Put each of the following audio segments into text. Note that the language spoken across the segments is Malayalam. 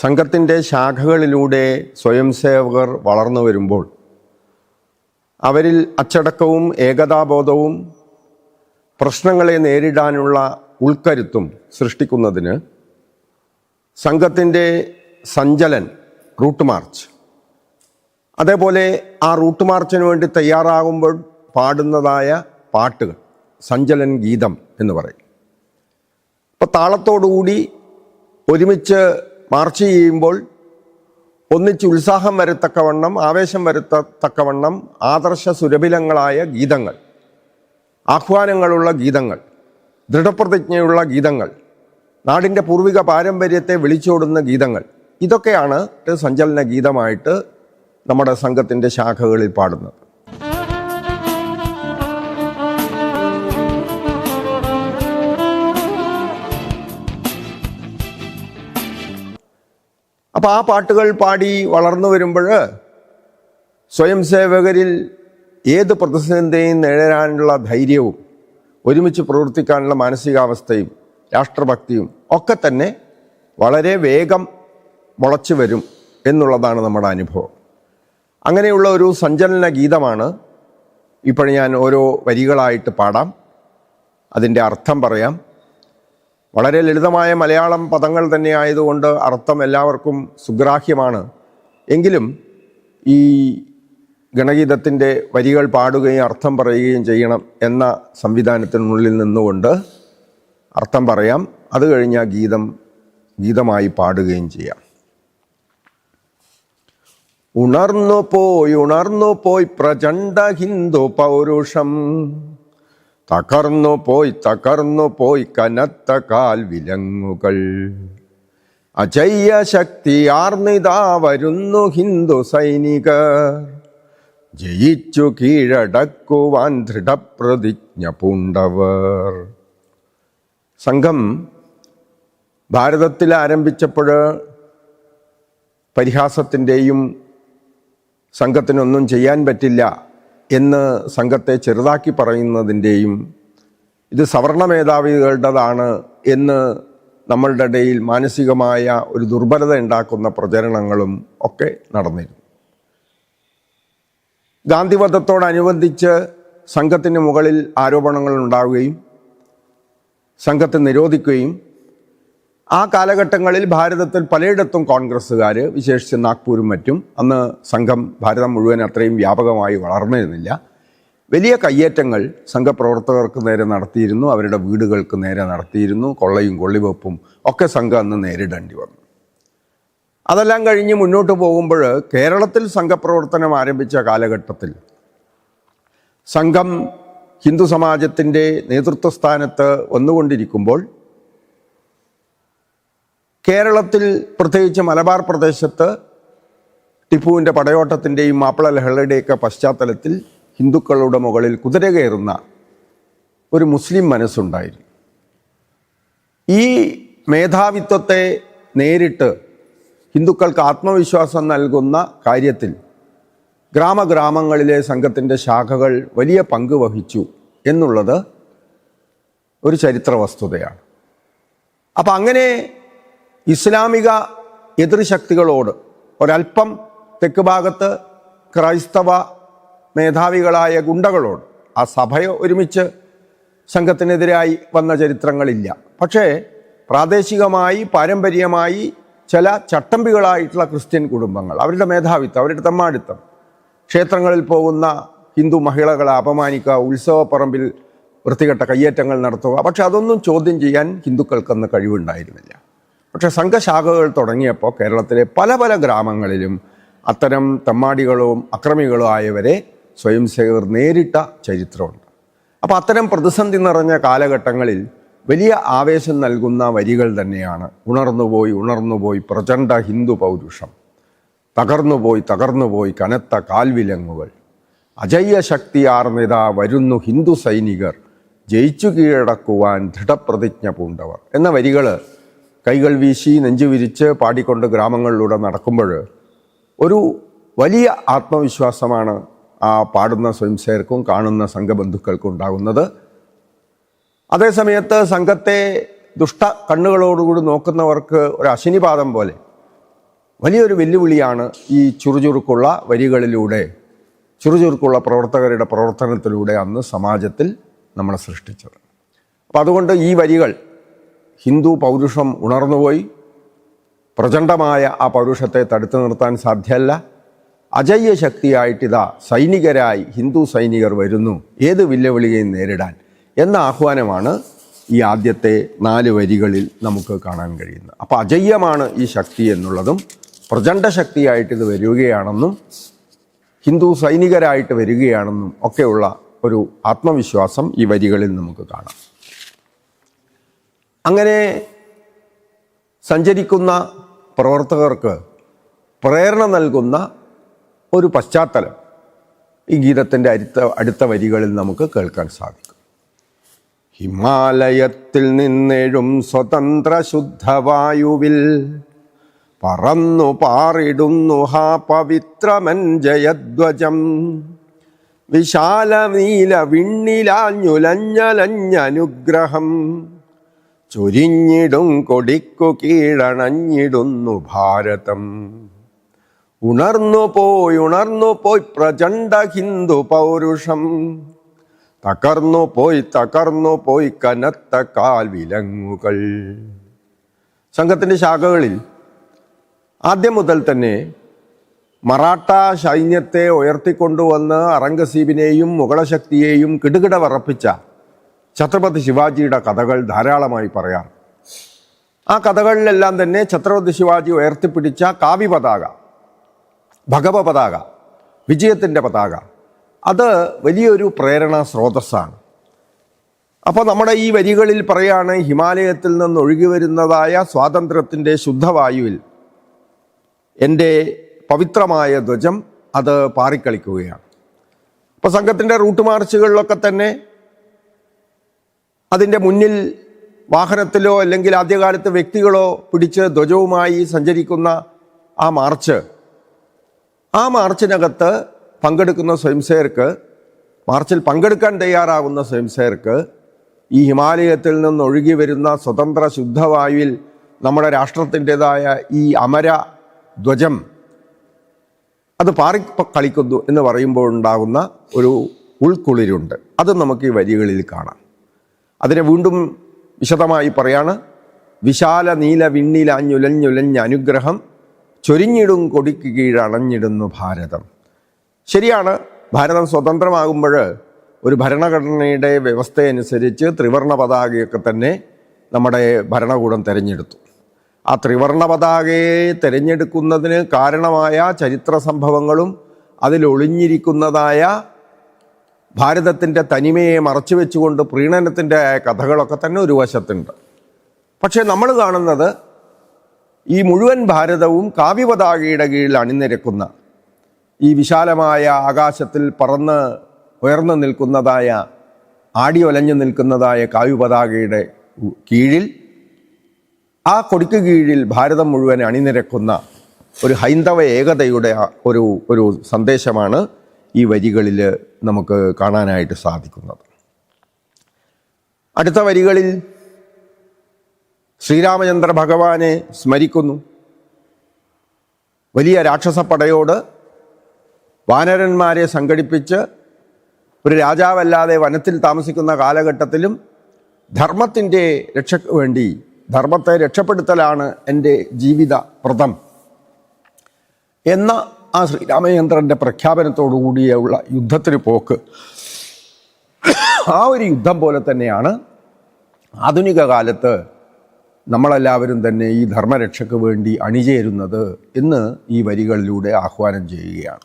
സംഘത്തിന്റെ ശാഖകളിലൂടെ സ്വയം സേവകർ വളർന്നു വരുമ്പോൾ അവരിൽ അച്ചടക്കവും ഏകതാബോധവും പ്രശ്നങ്ങളെ നേരിടാനുള്ള ഉൾക്കരുത്തും സൃഷ്ടിക്കുന്നതിന് സംഘത്തിന്റെ സഞ്ചലൻ റൂട്ട് മാർച്ച്. അതേപോലെ ആ റൂട്ട് മാർച്ചിന് വേണ്ടി തയ്യാറാകുമ്പോൾ പാടുന്നതായ പാട്ടുകൾ സഞ്ചലൻ ഗീതം എന്ന് പറയും. അപ്പോൾ താളത്തോടുകൂടി ഒരുമിച്ച് മാർച്ച് ചെയ്യുമ്പോൾ ഒന്നിച്ച് ഉത്സാഹം വരത്തക്കവണ്ണം ആവേശം വരുത്തത്തക്കവണ്ണം ആദർശ സുരഭിലങ്ങളായ ഗീതങ്ങൾ ആഹ്വാനങ്ങളുള്ള ഗീതങ്ങൾ ദൃഢപ്രതിജ്ഞയുള്ള ഗീതങ്ങൾ നാടിന്റെ പൂർവിക പാരമ്പര്യത്തെ വിളിച്ചോടുന്ന ഗീതങ്ങൾ ഇതൊക്കെയാണ് സഞ്ചലന ഗീതമായിട്ട് നമ്മുടെ സംഘത്തിന്റെ ശാഖകളിൽ പാടുന്നത്. അപ്പോൾ ആ പാട്ടുകൾ പാടി വളർന്നു വരുമ്പോൾ സ്വയം സേവകരിൽ ഏത് പ്രതിസന്ധിയും നേടാനുള്ള ധൈര്യവും ഒരുമിച്ച് പ്രവർത്തിക്കാനുള്ള മാനസികാവസ്ഥയും രാഷ്ട്രഭക്തിയും ഒക്കെ തന്നെ വളരെ വേഗം മുളച്ചു വരും എന്നുള്ളതാണ് നമ്മുടെ അനുഭവം. അങ്ങനെയുള്ള ഒരു സഞ്ചലന ഗീതമാണ് ഇപ്പോൾ ഞാൻ ഓരോ വരികളായിട്ട് പാടാം. അതിന്റെ അർത്ഥം പറയാം. വളരെ ലളിതമായ മലയാളം പദങ്ങൾ തന്നെ ആയതുകൊണ്ട് അർത്ഥം എല്ലാവർക്കും സുഗ്രാഹ്യമാണ്. എങ്കിലും ഈ ഗണഗീതത്തിന്റെ വരികൾ പാടുകയും അർത്ഥം പറയുകയും ചെയ്യണം എന്ന സംവിധാനത്തിനുള്ളിൽ നിന്നുകൊണ്ട് അർത്ഥം പറയാം. അത് കഴിഞ്ഞാൽ ഗീതം ഗീതമായി പാടുകയും ചെയ്യാം. ഉണർന്നു പോയി ഉണർന്നു പോയി പ്രചണ്ഡ ഹിന്ദു പൗരുഷം. തകർന്നു പോയി തകർന്നു പോയി കനത്ത കാൽ വിലങ്ങുകൾ. അജയ്യ ശക്തി ആർന്നിതാ വരുന്നു ഹിന്ദു സൈനികർ. ജയിച്ചു കീഴടക്കുവാൻ ദൃഢപ്രതിജ്ഞ പൂണ്ടവർ. സംഘം ഭാരതത്തിൽ ആരംഭിച്ചപ്പോൾ പരിഹാസത്തിന്റെയും സംഘത്തിനൊന്നും ചെയ്യാൻ പറ്റില്ല. എന്ന് സംഘത്തെ ചെറുതാക്കി പറയുന്നതിന്റെയും ഇത് സവർണ മേധാവികളുടേതാണ് എന്ന് നമ്മളുടെ ഇടയിൽ മാനസികമായ ഒരു ദുർബലത ഉണ്ടാക്കുന്ന പ്രചരണങ്ങളും ഒക്കെ നടന്നിരുന്നു. ഗാന്ധിവധത്തോടനുബന്ധിച്ച് സംഘത്തിന് മുകളിൽ ആരോപണങ്ങൾ ഉണ്ടാവുകയും സംഘത്തെ നിരോധിക്കുകയും ആ കാലഘട്ടങ്ങളിൽ ഭാരതത്തിൽ പലയിടത്തും കോൺഗ്രസ്സുകാർ വിശേഷിച്ച് നാഗ്പൂരും മറ്റും അന്ന് സംഘം ഭാരതം മുഴുവൻ അത്രയും വ്യാപകമായി വളർന്നിരുന്നില്ല. വലിയ കയ്യേറ്റങ്ങൾ സംഘപ്രവർത്തകർക്ക് നേരെ നടത്തിയിരുന്നു അവരുടെ വീടുകൾക്ക് നേരെ നടത്തിയിരുന്നു കൊള്ളയും കൊള്ളിവെപ്പും ഒക്കെ സംഘം അന്ന് നേരിടേണ്ടി വന്നു. അതെല്ലാം കഴിഞ്ഞ് മുന്നോട്ട് പോകുമ്പോൾ കേരളത്തിൽ സംഘപ്രവർത്തനം ആരംഭിച്ച കാലഘട്ടത്തിൽ സംഘം ഹിന്ദു സമാജത്തിന്റെ നേതൃത്വ സ്ഥാനത്ത് വന്നുകൊണ്ടിരിക്കുമ്പോൾ കേരളത്തിൽ പ്രത്യേകിച്ച് മലബാർ പ്രദേശത്ത് ടിപ്പുവിന്റെ പടയോട്ടത്തിന്റെയും മാപ്പിള ലഹളയുടെയൊക്കെ പശ്ചാത്തലത്തിൽ ഹിന്ദുക്കളുടെ മുകളിൽ കുതിര കയറുന്ന ഒരു മുസ്ലിം മനസ്സുണ്ടായിരുന്നു. ഈ മേധാവിത്വത്തെ നേരിട്ട് ഹിന്ദുക്കൾക്ക് ആത്മവിശ്വാസം നൽകുന്ന കാര്യത്തിൽ ഗ്രാമഗ്രാമങ്ങളിലെ സംഘത്തിന്റെ ശാഖകൾ വലിയ പങ്ക് വഹിച്ചു എന്നുള്ളത് ഒരു ചരിത്ര വസ്തുതയാണ് അപ്പം അങ്ങനെ ഇസ്ലാമിക എതിർശക്തികളോട് ഒരല്പം തെക്ക് ഭാഗത്ത് ക്രൈസ്തവ മേധാവികളായ ഗുണ്ടകളോട് ആ സഭയെ ഒരുമിച്ച് സംഘത്തിനെതിരായി വന്ന ചരിത്രങ്ങളില്ല. പക്ഷേ പ്രാദേശികമായി പാരമ്പര്യമായി ചില ചട്ടമ്പികളായിട്ടുള്ള ക്രിസ്ത്യൻ കുടുംബങ്ങൾ അവരുടെ മേധാവിത്വം അവരുടെ തമ്മാടിത്തം ക്ഷേത്രങ്ങളിൽ പോകുന്ന ഹിന്ദു മഹിളകളെ അപമാനിക്കുക ഉത്സവപ്പറമ്പിൽ വൃത്തികെട്ട കയ്യേറ്റങ്ങൾ നടത്തുക പക്ഷെ അതൊന്നും ചോദ്യം ചെയ്യാൻ ഹിന്ദുക്കൾക്കന്ന് കഴിവുണ്ടായിരുന്നില്ല. പക്ഷെ സംഘശാഖകൾ തുടങ്ങിയപ്പോൾ കേരളത്തിലെ പല പല ഗ്രാമങ്ങളിലും അത്തരം തെമ്മാടികളും അക്രമികളും ആയവരെ സ്വയം സേവർ നേരിട്ട ചരിത്രമുണ്ട്. അപ്പോൾ അത്തരം പ്രതിസന്ധി നിറഞ്ഞ കാലഘട്ടങ്ങളിൽ വലിയ ആവേശം നൽകുന്ന വരികൾ തന്നെയാണ് ഉണർന്നുപോയി ഉണർന്നുപോയി പ്രചണ്ഡ ഹിന്ദു പൗരുഷം. തകർന്നുപോയി തകർന്നുപോയി കനത്ത കാൽവിലങ്ങുകൾ. അജയ്യ ശക്തിയാർന്നിത വരുന്നു ഹിന്ദു സൈനികർ. ജയിച്ചു കീഴടക്കുവാൻ ദൃഢപ്രതിജ്ഞ പൂണ്ടവർ. എന്ന വരികൾ കൈകൾ വീശി നെഞ്ചു വിരിച്ച് പാടിക്കൊണ്ട് ഗ്രാമങ്ങളിലൂടെ നടക്കുമ്പോൾ ഒരു വലിയ ആത്മവിശ്വാസമാണ് ആ പാടുന്ന സ്വയംസേർക്കും കാണുന്ന സംഘബന്ധുക്കൾക്കും ഉണ്ടാകുന്നത്. അതേസമയത്ത് സംഘത്തെ ദുഷ്ട കണ്ണുകളോടുകൂടി നോക്കുന്നവർക്ക് ഒരു അശനിപാതം പോലെ വലിയൊരു വെല്ലുവിളിയാണ് ഈ ചുറുചുറുക്കുള്ള വരികളിലൂടെ ചുറുചുറുക്കുള്ള പ്രവർത്തകരുടെ പ്രവർത്തനത്തിലൂടെ അന്ന് സമാജത്തിൽ നമ്മളെ സൃഷ്ടിച്ചത്. അപ്പം അതുകൊണ്ട് ഈ വരികൾ ഹിന്ദു പൗരുഷം ഉണർന്നുപോയി. പ്രചണ്ഡമായ ആ പൗരുഷത്തെ തടുത്തു നിർത്താൻ സാധ്യമല്ല അജയ്യ ശക്തിയായിട്ടിതാ സൈനികരായി ഹിന്ദു സൈനികർ വരുന്നു. ഏത് വെല്ലുവിളിയെയും നേരിടാൻ. എന്ന ആഹ്വാനമാണ് ഈ ആദ്യത്തെ നാല് വരികളിൽ നമുക്ക് കാണാൻ കഴിയുന്നത്. അപ്പോൾ അജയ്യമാണ് ഈ ശക്തി എന്നുള്ളതും പ്രചണ്ഡ ശക്തിയായിട്ട് ഇത് വരികയാണെന്നും ഹിന്ദു സൈനികരായിട്ട് വരികയാണെന്നും ഒക്കെയുള്ള ഒരു ആത്മവിശ്വാസം ഈ വരികളിൽ നമുക്ക് കാണാം. അങ്ങനെ സഞ്ചരിക്കുന്ന പ്രവർത്തകർക്ക് പ്രേരണ നൽകുന്ന ഒരു പശ്ചാത്തലം ഈ ഗീതത്തിന്റെ അടുത്ത അടുത്ത വരികളിൽ നമുക്ക് കേൾക്കാൻ സാധിക്കും. ഹിമാലയത്തിൽ നിന്നെഴും സ്വതന്ത്ര ശുദ്ധവായുവിൽ പറന്നു പാറിടുന്നു ഹാ പവിത്രമൻ ജയധ്വജം. വിശാല നീല വിണ്ണിലാഞ്ഞുലഞ്ഞലഞ്ഞനുഗ്രഹം. ചൊരിഞ്ഞിടും കൊടിക്കു കീഴണഞ്ഞിടുന്നു ഭാരതം. ഉണർന്നു പോയി ഉണർന്നു പോയി പ്രചണ്ഡ ഹിന്ദു പൗരുഷം. തകർന്നു പോയി തകർന്നു പോയി കനത്ത കാൽ വിലങ്ങുകൾ സംഘത്തിന്റെ ശാഖകളിൽ ആദ്യം മുതൽ തന്നെ മറാഠ സൈന്യത്തെ ഉയർത്തിക്കൊണ്ടുവന്ന് അറംഗസീബിനെയും മുഗളശക്തിയെയും കിടുകിട വറപ്പിച്ച ഛത്രപതി ശിവാജിയുടെ കഥകൾ ധാരാളമായി പറയാറ് ആ കഥകളിലെല്ലാം തന്നെ ഛത്രപതി ശിവാജി ഉയർത്തിപ്പിടിച്ച കാവ്യ പതാക ഭഗവ പതാക വിജയത്തിന്റെ പതാക. അത് വലിയൊരു പ്രേരണ സ്രോതസ്സാണ്. അപ്പോൾ നമ്മുടെ ഈ വരികളിൽ പറയാണ് ഹിമാലയത്തിൽ നിന്ന് ഒഴുകി വരുന്നതായ സ്വാതന്ത്ര്യത്തിന്റെ ശുദ്ധവായുവിൽ എന്റെ പവിത്രമായ ധ്വജം അത് പാറിക്കളിക്കുകയാണ്. അപ്പോൾ സംഘത്തിന്റെ റൂട്ട് മാർച്ചുകളിലൊക്കെ തന്നെ അതിന്റെ മുന്നിൽ വാഹനത്തിലോ അല്ലെങ്കിൽ ആദ്യകാലത്ത് വ്യക്തികളോ പിടിച്ച് ധ്വജവുമായി സഞ്ചരിക്കുന്ന ആ മാർച്ച്. ആ മാർച്ചിനകത്ത് പങ്കെടുക്കുന്ന സ്വയംസേവർക്ക് മാർച്ചിൽ പങ്കെടുക്കാൻ തയ്യാറാകുന്ന സ്വയംസേവർക്ക് ഈ ഹിമാലയത്തിൽ നിന്ന് ഒഴുകി വരുന്ന സ്വതന്ത്ര ശുദ്ധവായുവിൽ നമ്മുടെ രാഷ്ട്രത്തിന്റെതായ ഈ അമര ധ്വജം അത് പാറി കളിക്കുന്നു എന്ന് പറയുമ്പോൾ ഉണ്ടാകുന്ന ഒരു ഉൾക്കുളിരുണ്ട്. അത് നമുക്ക് ഈ വരികളിൽ കാണാം. അതിനെ വീണ്ടും വിശദമായി പറയാണ്. വിശാല നീല വിണ്ണിലാഞ്ഞുലഞ്ഞുലഞ്ഞ അനുഗ്രഹം ചൊരിഞ്ഞിടും കൊടിക്ക് കീഴണഞ്ഞിടുന്നു ഭാരതം. ശരിയാണ് ഭാരതം സ്വതന്ത്രമാകുമ്പോൾ ഒരു ഭരണഘടനയുടെ വ്യവസ്ഥയനുസരിച്ച് ത്രിവർണ പതാകയൊക്കെ തന്നെ നമ്മുടെ ഭരണകൂടം തിരഞ്ഞെടുത്തു. ആ ത്രിവർണ പതാകയെ തിരഞ്ഞെടുക്കുന്നതിന് കാരണമായ ചരിത്ര സംഭവങ്ങളും അതിലൊളിഞ്ഞിരിക്കുന്നതായ ഭാരതത്തിന്റെ തനിമയെ മറച്ചു വെച്ചുകൊണ്ട് പ്രീണനത്തിന്റെ കഥകളൊക്കെ തന്നെ ഒരു വശത്തുണ്ട്. പക്ഷേ നമ്മൾ കാണുന്നത് ഈ മുഴുവൻ ഭാരതവും കാവ്യപതാകയുടെ കീഴിൽ അണിനിരക്കുന്ന ഈ വിശാലമായ ആകാശത്തിൽ പറന്ന് ഉയർന്നു നിൽക്കുന്നതായ ആടി ഒലഞ്ഞു നിൽക്കുന്നതായ കാവ്യപതാകയുടെ കീഴിൽ ആ കൊടിക്ക് കീഴിൽ ഭാരതം മുഴുവൻ അണിനിരക്കുന്ന ഒരു ഹൈന്ദവ ഏകതയുടെ ഒരു ഒരു സന്ദേശമാണ് ഈ വരികളിൽ നമുക്ക് കാണാനായിട്ട് സാധിക്കുന്നത്. അടുത്ത വരികളിൽ ശ്രീരാമചന്ദ്ര ഭഗവാനെ സ്മരിക്കുന്നു. വലിയ രാക്ഷസപ്പടയോട് വാനരന്മാരെ സംഘടിപ്പിച്ച് ഒരു രാജാവല്ലാതെ വനത്തിൽ താമസിക്കുന്ന കാലഘട്ടത്തിലും ധർമ്മത്തിന്റെ രക്ഷയ്ക്ക് വേണ്ടി ധർമ്മത്തെ രക്ഷപ്പെടുത്തലാണ് എന്റെ ജീവിത വ്രതം. എന്ന ആ ശ്രീരാമചന്ദ്രന്റെ പ്രഖ്യാപനത്തോടുകൂടിയുള്ള യുദ്ധത്തിന് പോക്ക്. ആ ഒരു യുദ്ധം പോലെ തന്നെയാണ് ആധുനിക കാലത്ത് നമ്മളെല്ലാവരും തന്നെ ഈ ധർമ്മരക്ഷയ്ക്ക് വേണ്ടി അണിചേരുന്നത് എന്ന് ഈ വരികളിലൂടെ ആഹ്വാനം ചെയ്യുകയാണ്.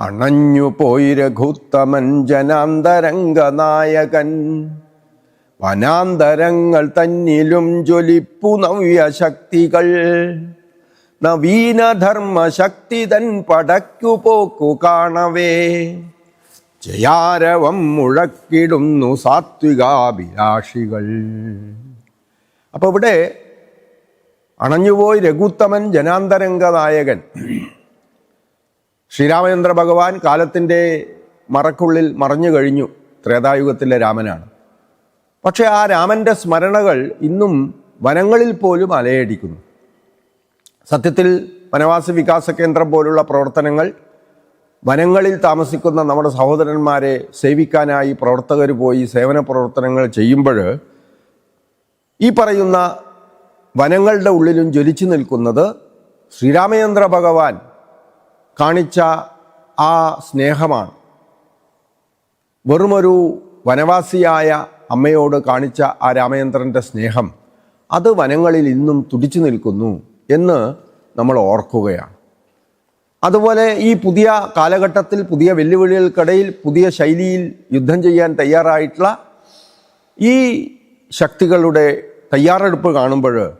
അണഞ്ഞു പോയി രഘുത്തമൻ ജനാന്തരംഗനായകൻ. വനാന്തരങ്ങൾ തന്നിലും ജ്വലിപ്പു നവ്യശക്തികൾ നവീന ധർമ്മശക്തി തൻ പടക്കു പോക്കു കാണവേ. ജയാരവം മുഴക്കിടുന്നു സാത്വികാഭിലാഷികൾ. അപ്പോൾ ഇവിടെ അണഞ്ഞുപോയി രഘുത്തമൻ ജനാന്തരംഗ നായകൻ ശ്രീരാമചന്ദ്ര ഭഗവാൻ കാലത്തിന്റെ മറക്കുള്ളിൽ മറഞ്ഞു കഴിഞ്ഞു. ത്രേതായുഗത്തിലെ രാമനാണ്. പക്ഷെ ആ രാമന്റെ സ്മരണകൾ ഇന്നും വനങ്ങളിൽ പോലും അലയടിക്കുന്നു. സത്യത്തിൽ വനവാസി വികാസ കേന്ദ്രം പോലുള്ള പ്രവർത്തനങ്ങൾ വനങ്ങളിൽ താമസിക്കുന്ന നമ്മുടെ സഹോദരന്മാരെ സേവിക്കാനായി പ്രവർത്തകർ പോയി സേവന പ്രവർത്തനങ്ങൾ ചെയ്യുമ്പോൾ ഈ പറയുന്ന വനങ്ങളുടെ ഉള്ളിലും ജ്വലിച്ചു നിൽക്കുന്നത് ശ്രീരാമചന്ദ്ര ഭഗവാൻ കാണിച്ച ആ സ്നേഹമാണ്. വെറുമൊരു വനവാസിയായ അമ്മയോട് കാണിച്ച ആ രാമചന്ദ്രന്റെ സ്നേഹം അത് വനങ്ങളിൽ ഇന്നും തുടിച്ചു നിൽക്കുന്നു. എന്ന് നമ്മൾ ഓർക്കുകയാണ്. അതുപോലെ ഈ പുതിയ കാലഘട്ടത്തിൽ പുതിയ വെല്ലുവിളികൾക്കിടയിൽ പുതിയ ശൈലിയിൽ യുദ്ധം ചെയ്യാൻ തയ്യാറായിട്ടുള്ള ഈ ശക്തികളുടെ തയ്യാറെടുപ്പ് കാണുമ്പോൾ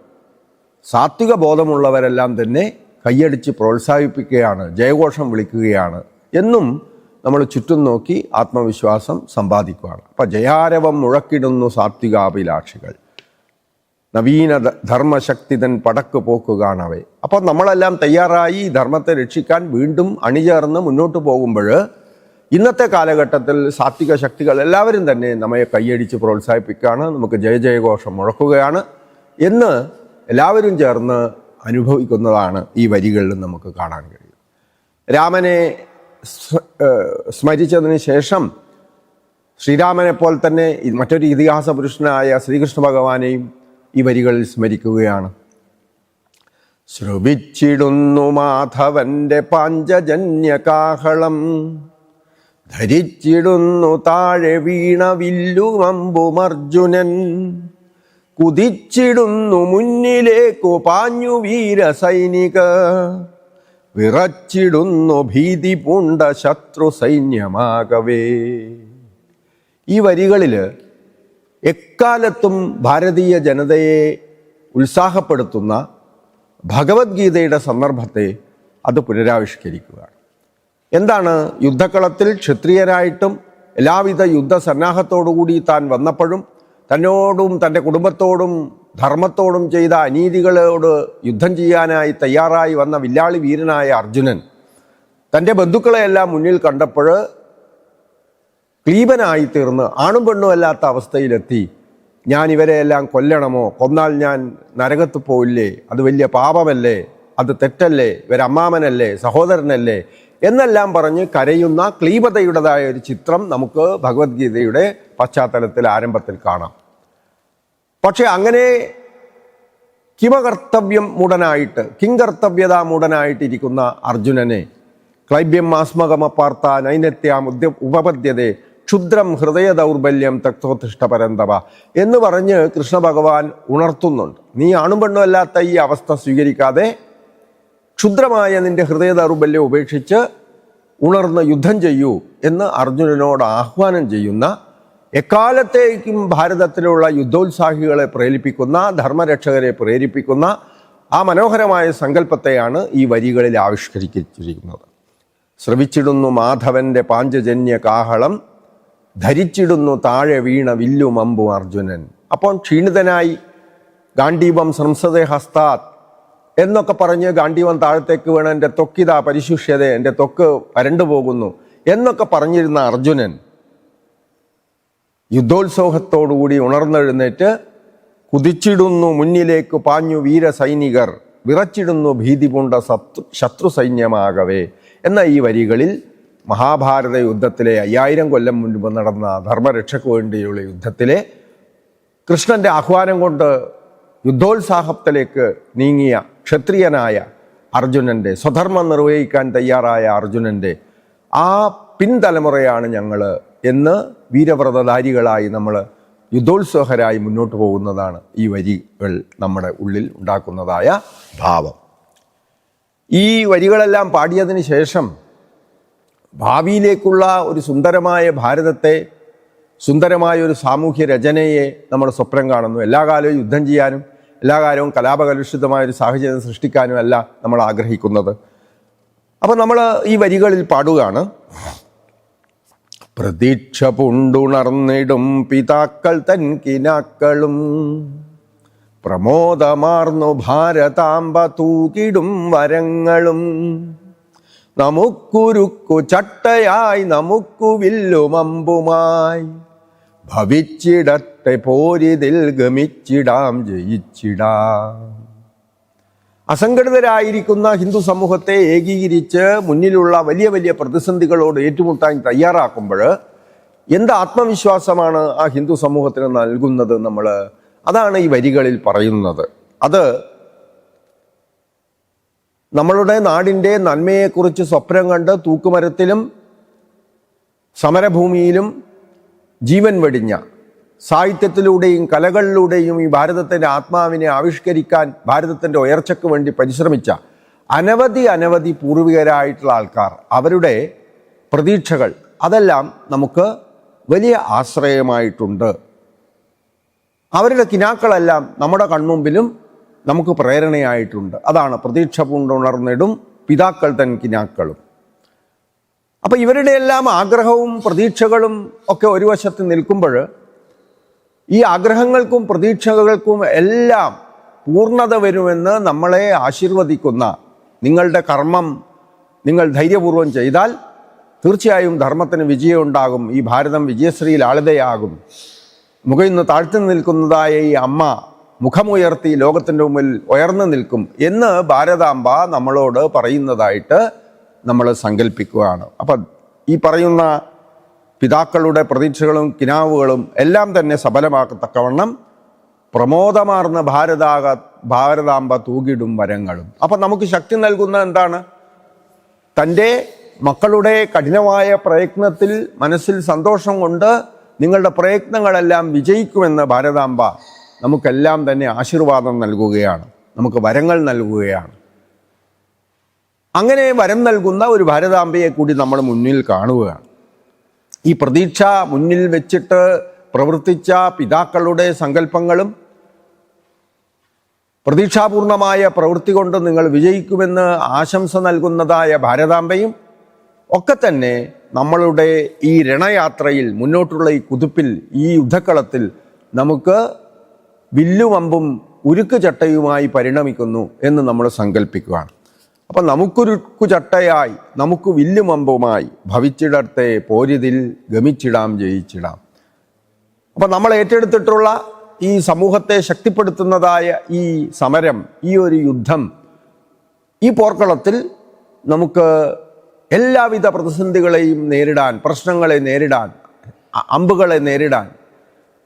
സാത്വിക ബോധമുള്ളവരെല്ലാം തന്നെ കൈയടിച്ച് പ്രോത്സാഹിപ്പിക്കുകയാണ് ജയഘോഷം വിളിക്കുകയാണ് എന്നും നമ്മൾ ചുറ്റും നോക്കി ആത്മവിശ്വാസം സമ്പാദിക്കുകയാണ്. അപ്പം ജയാരവം മുഴക്കിടുന്നു സാത്വികാഭിലാഷികൾ. നവീന ധർമ്മശക്തിതൻ പടക്ക് പോക്ക് കാണവേ അപ്പോൾ നമ്മളെല്ലാം തയ്യാറായി ധർമ്മത്തെ രക്ഷിക്കാൻ വീണ്ടും അണിചേർന്ന് മുന്നോട്ട് പോകുമ്പോൾ ഇന്നത്തെ കാലഘട്ടത്തിൽ സാത്വിക ശക്തികൾ എല്ലാവരും തന്നെ നമ്മെ കൈയടിച്ച് പ്രോത്സാഹിപ്പിക്കുകയാണ്. നമുക്ക് ജയ ജയഘോഷം മുഴക്കുകയാണ് എന്ന് എല്ലാവരും ചേർന്ന് അനുഭവിക്കുന്നതാണ് ഈ വരികളിൽ നമുക്ക് കാണാൻ കഴിയും രാമനെ സ്മരിച്ചതിന് ശേഷം ശ്രീരാമനെ പോലെ തന്നെ മറ്റൊരു ഇതിഹാസ പുരുഷനായ ശ്രീകൃഷ്ണ ഭഗവാനെയും ഈ വരികളിൽ സ്മരിക്കുകയാണ്. ശ്രവിച്ചിടുന്നു മാധവന്റെ പാഞ്ചജന്യ കാഹളം ധരിച്ചിടുന്നു താഴെ വീണ വില്ലുമമ്പുമർജുനൻ കുതിച്ചിടുന്നു മുന്നിലേക്കു പാഞ്ഞു വീര സൈനിക. വിറച്ചിടുന്നു ഭീതി പൂണ്ട ശത്രു സൈന്യമാകവേ ഈ വരികളിൽ എക്കാലത്തും ഭാരതീയ ജനതയെ ഉത്സാഹപ്പെടുത്തുന്ന ഭഗവത്ഗീതയുടെ സന്ദർഭത്തെ അത് പുനരാവിഷ്കരിക്കുകയാണ്. എന്താണ് യുദ്ധക്കളത്തിൽ ക്ഷത്രിയരായിട്ടും എല്ലാവിധ യുദ്ധസന്നാഹത്തോടുകൂടി താൻ വന്നപ്പോഴും തന്നോടും തന്റെ കുടുംബത്തോടും ധർമ്മത്തോടും ചെയ്ത അനീതികളോട് യുദ്ധം ചെയ്യാനായി തയ്യാറായി വന്ന വില്ലാളി വീരനായ അർജുനൻ തന്റെ ബന്ധുക്കളെയെല്ലാം മുന്നിൽ കണ്ടപ്പോൾ ക്ലീബനായി തീർന്ന് ആണും പെണ്ണും അല്ലാത്ത അവസ്ഥയിലെത്തി. ഞാൻ ഇവരെ എല്ലാം കൊല്ലണമോ? കൊന്നാൽ ഞാൻ നരകത്ത് പോയില്ലേ അത് വലിയ പാപമല്ലേ? അത് തെറ്റല്ലേ? ഇവരമ്മാമനല്ലേ സഹോദരനല്ലേ? എന്നെല്ലാം പറഞ്ഞ് കരയുന്ന ക്ലീബതയുടേതായ ഒരു ചിത്രം നമുക്ക് ഭഗവത്ഗീതയുടെ പശ്ചാത്തലത്തിൽ ആരംഭത്തിൽ കാണാം. പക്ഷെ അങ്ങനെ കിമകർത്തവ്യം മൂടനായിട്ട് കിങ്കർത്തവ്യത മൂടനായിട്ടിരിക്കുന്ന അർജുനനെ ക്ലൈബ്യം മാസ്മകമപ്പാർത്ത നൈനത്യാം ഉദ്യ ഉപപദ്യതേ ക്ഷുദ്രം ഹൃദയ ദൗർബല്യം തക്തോത്തിഷ്ട പരന്തവ എന്ന് പറഞ്ഞ് കൃഷ്ണ ഭഗവാൻ ഉണർത്തുന്നുണ്ട്. നീ ആണും പെണ്ണും അല്ലാത്ത ഈ അവസ്ഥ സ്വീകരിക്കാതെ ക്ഷുദ്രമായ നിന്റെ ഹൃദയ ദൗർബല്യം ഉപേക്ഷിച്ച് ഉണർന്ന് യുദ്ധം ചെയ്യൂ എന്ന് അർജുനനോട് ആഹ്വാനം ചെയ്യുന്ന എക്കാലത്തേക്കും ഭാരതത്തിലുള്ള യുദ്ധോത്സാഹികളെ പ്രേരിപ്പിക്കുന്ന ധർമ്മരക്ഷകരെ പ്രേരിപ്പിക്കുന്ന ആ മനോഹരമായ സങ്കല്പത്തെയാണ് ഈ വരികളിൽ ആവിഷ്കരിച്ചിരിക്കുന്നത്. ശ്രവിച്ചിടുന്നു മാധവന്റെ പാഞ്ചജന്യ കാഹളം ധരിച്ചിടുന്നു താഴെ വീണ വില്ലും അമ്പും അർജുനൻ. അപ്പോൾ ക്ഷീണിതനായി ഗാന്ധീപം സംസദേ ഹസ്താത് എന്നൊക്കെ പറഞ്ഞ് ഗാന്ഡീപം താഴത്തേക്ക് വീണ എന്റെ തൊക്കിതാ പരിശുഷ്യത എന്റെ തൊക്ക് വരണ്ടു പോകുന്നു എന്നൊക്കെ പറഞ്ഞിരുന്ന അർജുനൻ യുദ്ധോത്സവത്തോടുകൂടി ഉണർന്നെഴുന്നേറ്റ് കുതിച്ചിടുന്നു മുന്നിലേക്ക് പാഞ്ഞു വീര സൈനികർ വിറച്ചിടുന്നു ഭീതി പൂണ്ട ശത്രു ശത്രു സൈന്യമാകവേ എന്ന ഈ വരികളിൽ മഹാഭാരത യുദ്ധത്തിലെ അയ്യായിരം കൊല്ലം മുൻപ് നടന്ന ധർമ്മരക്ഷയ്ക്ക് വേണ്ടിയുള്ള യുദ്ധത്തിലെ കൃഷ്ണന്റെ ആഹ്വാനം കൊണ്ട് യുദ്ധോത്സാഹത്തിലേക്ക് നീങ്ങിയ ക്ഷത്രിയനായ അർജുനന്റെ സ്വധർമ്മം നിർവഹിക്കാൻ തയ്യാറായ അർജുനന്റെ ആ പിൻതലമുറയാണ് ഞങ്ങൾ എന്ന് വീരവ്രതധാരികളായി നമ്മൾ യുദ്ധോത്സവഹരായി മുന്നോട്ട് പോകുന്നതാണ് ഈ വരികൾ നമ്മുടെ ഉള്ളിൽ ഉണ്ടാക്കുന്നതായ ഭാവം. ഈ വരികളെല്ലാം പാടിയതിന് ശേഷം ഭാവിയിലേക്കുള്ള ഒരു സുന്ദരമായ ഭാരതത്തെ സുന്ദരമായ ഒരു സാമൂഹ്യ രചനയെ നമ്മൾ സ്വപ്നം കാണുന്നു. എല്ലാ കാലവും യുദ്ധം ചെയ്യാനും എല്ലാ കാലവും കലാപകലുഷിതമായ ഒരു സാഹചര്യം സൃഷ്ടിക്കാനും അല്ല നമ്മൾ ആഗ്രഹിക്കുന്നത്. അപ്പം നമ്മൾ ഈ വരികളിൽ പാടുകയാണ്. പ്രതീക്ഷ പുണ്ടുണർന്നിടും പിതാക്കൾ തൻ കിനാക്കളും പ്രമോദമാർന്നു ഭാരതാംബ തൂകിടും വരങ്ങളും. നമുക്കുരുക്കു ചട്ടയായി നമുക്കു വില്ലുമമ്പുമായി ഭവിച്ചിടത്തെ പോരിതിൽ ഗമിച്ചിടാം ജയിച്ചിടാം. അസംഘടിതരായിരിക്കുന്ന ഹിന്ദു സമൂഹത്തെ ഏകീകരിച്ച് മുന്നിലുള്ള വലിയ വലിയ പ്രതിസന്ധികളോട് ഏറ്റുമുട്ടാൻ തയ്യാറാക്കുമ്പോൾ എന്ത് ആത്മവിശ്വാസമാണ് ആ ഹിന്ദു സമൂഹത്തിന് നൽകുന്നത് നമ്മൾ അതാണ് ഈ വരികളിൽ പറയുന്നത്. അത് നമ്മളുടെ നാടിന്റെ നന്മയെക്കുറിച്ച് സ്വപ്നം കണ്ട് തൂക്കുമരത്തിലും സമരഭൂമിയിലും ജീവൻ വെടിഞ്ഞ സാഹിത്യത്തിലൂടെയും കലകളിലൂടെയും ഈ ഭാരതത്തിന്റെ ആത്മാവിനെ ആവിഷ്കരിക്കാൻ ഭാരതത്തിന്റെ ഉയർച്ചയ്ക്ക് വേണ്ടി പരിശ്രമിച്ച അനവധി അനവധി പൂർവികരായിട്ടുള്ള ആൾക്കാർ അവരുടെ പ്രതീക്ഷകൾ അതെല്ലാം നമുക്ക് വലിയ ആശ്രയമായിട്ടുണ്ട്. അവരുടെ കിനാക്കളെല്ലാം നമ്മുടെ കൺമുമ്പിലും നമുക്ക് പ്രേരണയായിട്ടുണ്ട്. അതാണ് പ്രതീക്ഷ പൂണ്ടുണർന്നിടും പിതാക്കൾ തൻ കിനാക്കളും. അപ്പം ഇവരുടെ എല്ലാം ആഗ്രഹവും പ്രതീക്ഷകളും ഒക്കെ ഒരു വശത്ത് നിൽക്കുമ്പോൾ ഈ ആഗ്രഹങ്ങൾക്കും പ്രതീക്ഷകൾക്കും എല്ലാം പൂർണത വരുമെന്ന് നമ്മളെ ആശീർവദിക്കുന്ന നിങ്ങളുടെ കർമ്മം നിങ്ങൾ ധൈര്യപൂർവം ചെയ്താൽ തീർച്ചയായും ധർമ്മത്തിന് വിജയമുണ്ടാകും. ഈ ഭാരതം വിജയശ്രീയിൽ ആളുതയാകും. മുഖയിൽ നിന്ന് താഴ്ത്തി നിൽക്കുന്നതായ ഈ അമ്മ മുഖമുയർത്തി ലോകത്തിന്റെ മുമ്പിൽ ഉയർന്നു നിൽക്കും എന്ന് ഭാരതാംബ നമ്മളോട് പറയുന്നതായിട്ട് നമ്മൾ സങ്കല്പിക്കുകയാണ് അപ്പം ഈ പറയുന്ന പിതാക്കളുടെ പ്രതീക്ഷകളും കിനാവുകളും എല്ലാം തന്നെ സഫലമാക്കത്തക്കവണ്ണം പ്രമോദമാർന്ന ഭാരതാക ഭാരതാംബ തൂകിടും വരങ്ങളും. അപ്പം നമുക്ക് ശക്തി നൽകുന്ന എന്താണ്? തന്റെ മക്കളുടെ കഠിനമായ പ്രയത്നത്തിൽ മനസ്സിൽ സന്തോഷം കൊണ്ട് നിങ്ങളുടെ പ്രയത്നങ്ങളെല്ലാം വിജയിക്കുമെന്ന് ഭാരതാംബ നമുക്കെല്ലാം തന്നെ ആശീർവാദം നൽകുകയാണ്. നമുക്ക് വരങ്ങൾ നൽകുകയാണ്. അങ്ങനെ വരം നൽകുന്ന ഒരു ഭാരതാംബയെ കൂടി നമ്മൾ മുന്നിൽ കാണുകയാണ്. ഈ പ്രതീക്ഷ മുന്നിൽ വെച്ചിട്ട് പ്രവർത്തിച്ച പിതാക്കളുടെ സങ്കല്പങ്ങളും പ്രതീക്ഷാപൂർണമായ പ്രവൃത്തി കൊണ്ട് നിങ്ങൾ വിജയിക്കുമെന്ന് ആശംസ നൽകുന്നതായ ഭാരതാംബയും ഒക്കെ തന്നെ നമ്മളുടെ ഈ രണയാത്രയിൽ മുന്നോട്ടുള്ള ഈ കുതിപ്പിൽ ഈ യുദ്ധക്കളത്തിൽ നമുക്ക് വില്ലുമമ്പും ഉരുക്ക് ചട്ടയുമായി പരിണമിക്കുന്നു എന്ന് നമ്മൾ സങ്കല്പിക്കുകയാണ് അപ്പം നമുക്കുരുക്കു ചട്ടയായി നമുക്ക് വില്ലുമമ്പുമായി ഭവിച്ചിടത്തെ പോരിതിൽ ഗമിച്ചിടാം ജയിച്ചിടാം. അപ്പം നമ്മൾ ഏറ്റെടുത്തിട്ടുള്ള ഈ സമൂഹത്തെ ശക്തിപ്പെടുത്തുന്നതായ ഈ സമരം ഈ ഒരു യുദ്ധം ഈ പോർക്കളത്തിൽ നമുക്ക് എല്ലാവിധ പ്രതിസന്ധികളെയും നേരിടാൻ പ്രശ്നങ്ങളെ നേരിടാൻ അമ്പുകളെ നേരിടാൻ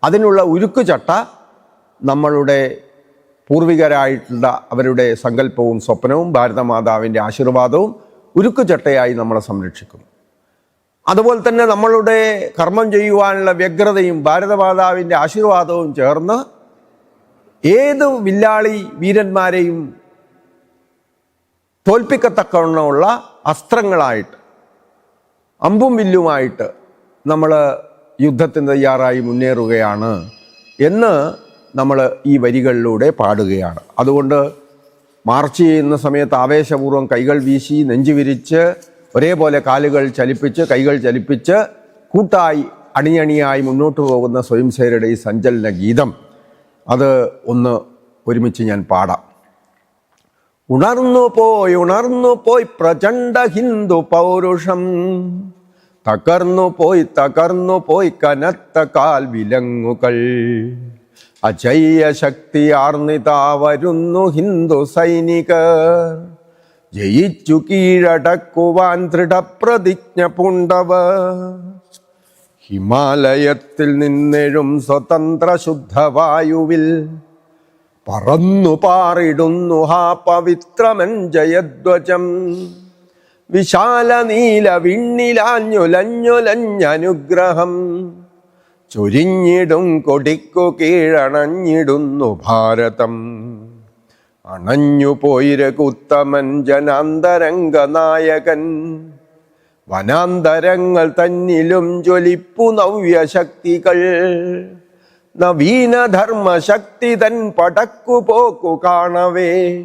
അതിനുള്ള ഉരുക്കുചട്ട നമ്മളുടെ പൂർവികരായിട്ടുള്ള അവരുടെ സങ്കല്പവും സ്വപ്നവും ഭാരതമാതാവിന്റെ ആശീർവാദവും ഉരുക്കുചട്ടയായി നമ്മളെ സംരക്ഷിക്കും. അതുപോലെ തന്നെ നമ്മളുടെ കർമ്മം ചെയ്യുവാനുള്ള വ്യഗ്രതയും ഭാരതമാതാവിന്റെ ആശീർവാദവും ചേർന്ന് ഏത് വില്ലാളി വീരന്മാരെയും തോൽപ്പിക്കത്തക്കവണ്ണമുള്ള അസ്ത്രങ്ങളായിട്ട് അമ്പും വില്ലുമായിട്ട് നമ്മൾ യുദ്ധത്തിന് തയ്യാറായി മുന്നേറുകയാണ് എന്ന് നമ്മൾ ഈ വരികളിലൂടെ പാടുകയാണ്. അതുകൊണ്ട് മാർച്ച് ചെയ്യുന്ന സമയത്ത് ആവേശപൂർവം കൈകൾ വീശി നെഞ്ചു വിരിച്ച് ഒരേപോലെ കാലുകൾ ചലിപ്പിച്ച് കൈകൾ ചലിപ്പിച്ച് കൂട്ടായി അണിയണിയായി മുന്നോട്ട് പോകുന്ന സ്വയംസേവരുടെ ഈ സഞ്ചലന ഗീതം. അത് ഒന്ന് ഒരുമിച്ച് ഞാൻ പാടാം. ഉണർന്നു പോയി ഉണർന്നു പോയി പ്രചണ്ഡ ഹിന്ദു പൗരുഷം. തകർന്നു പോയി തകർന്നു പോയി കനത്ത കാൽ വിലങ്ങുകൾ അജയ്യ ശക്തി ആർന്നിതാ വരുന്നു ഹിന്ദു സൈനികർ. ജയിച്ചു കീഴടക്കുവാൻ ദൃഢപ്രതിജ്ഞ പൂണ്ടവർ. ഹിമാലയത്തിൽ നിന്നെഴും സ്വതന്ത്ര ശുദ്ധവായുവിൽ പറന്നു പാറിടുന്നു ഹാ പവിത്രമൻ ജയധ്വജം. വിശാല നീല വിണ്ണിലാഞ്ഞുലഞ്ഞുലഞ്ഞനുഗ്രഹം. ചൊരിഞ്ഞിടും കൊടിക്കു കീഴണഞ്ഞിടുന്നു ഭാരതം. അണഞ്ഞുപോയി കുത്തമൻ ജനാന്തരംഗ നായകൻ. വനാന്തരങ്ങൾ തന്നിലും ജ്വലിപ്പു നവ്യശക്തികൾ. നവീന ധർമ്മശക്തി തൻ പടക്കുപോക്കു കാണവേ.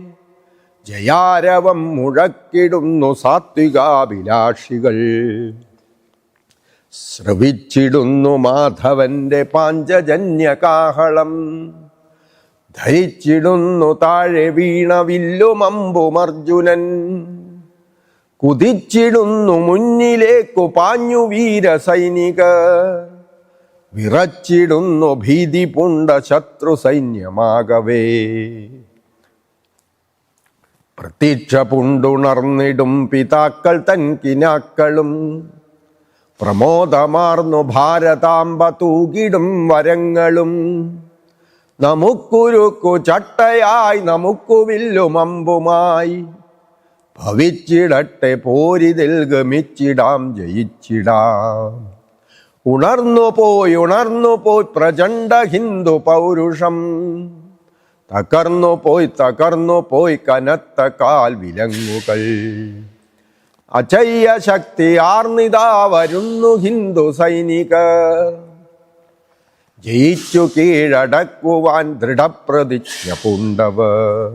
ജയാരവം മുഴക്കിടുന്നു സാത്വികാഭിലാഷികൾ. ശ്രവിച്ചിടുന്നു മാധവന്റെ പാഞ്ചജന്യകാഹളം. ധരിച്ചിടുന്നു താഴെ വീണ വില്ലുമമ്പും അർജുനൻ കുതിച്ചിടുന്നു മുന്നിലേക്കു പാഞ്ഞു വീരസൈനിക വിറച്ചിടുന്നു ഭീതി പുണ്ട ശത്രു സൈന്യമാകവേ പ്രതീക്ഷ പുണ്ടുണർന്നിടും പിതാക്കൾ തൻ കിനാക്കളും പ്രമോദമാർന്നു ഭാരതാംബ തൂകിടും വരങ്ങളും. നമുക്കുരുക്കു ചട്ടയായി നമുക്കു വില്ലുമമ്പുമായി ഭവിച്ചിടട്ടെ പോരിതിൽ ഗമിച്ചിടാം ജയിച്ചിടാം. ഉണർന്നു പോയി ഉണർന്നു പോയി പ്രചണ്ഡ ഹിന്ദു പൗരുഷം. തകർന്നു പോയി തകർന്നു പോയി കനത്ത കാൽ വിലങ്ങുകൾ അചയ്യ ശക്തി ആർന്നിതാ വരുന്നു ഹിന്ദു സൈനികർ ജയിച്ചു കീഴടക്കുവാൻ ദൃഢപ്രതിജ്ഞ പൂണ്ടവർ.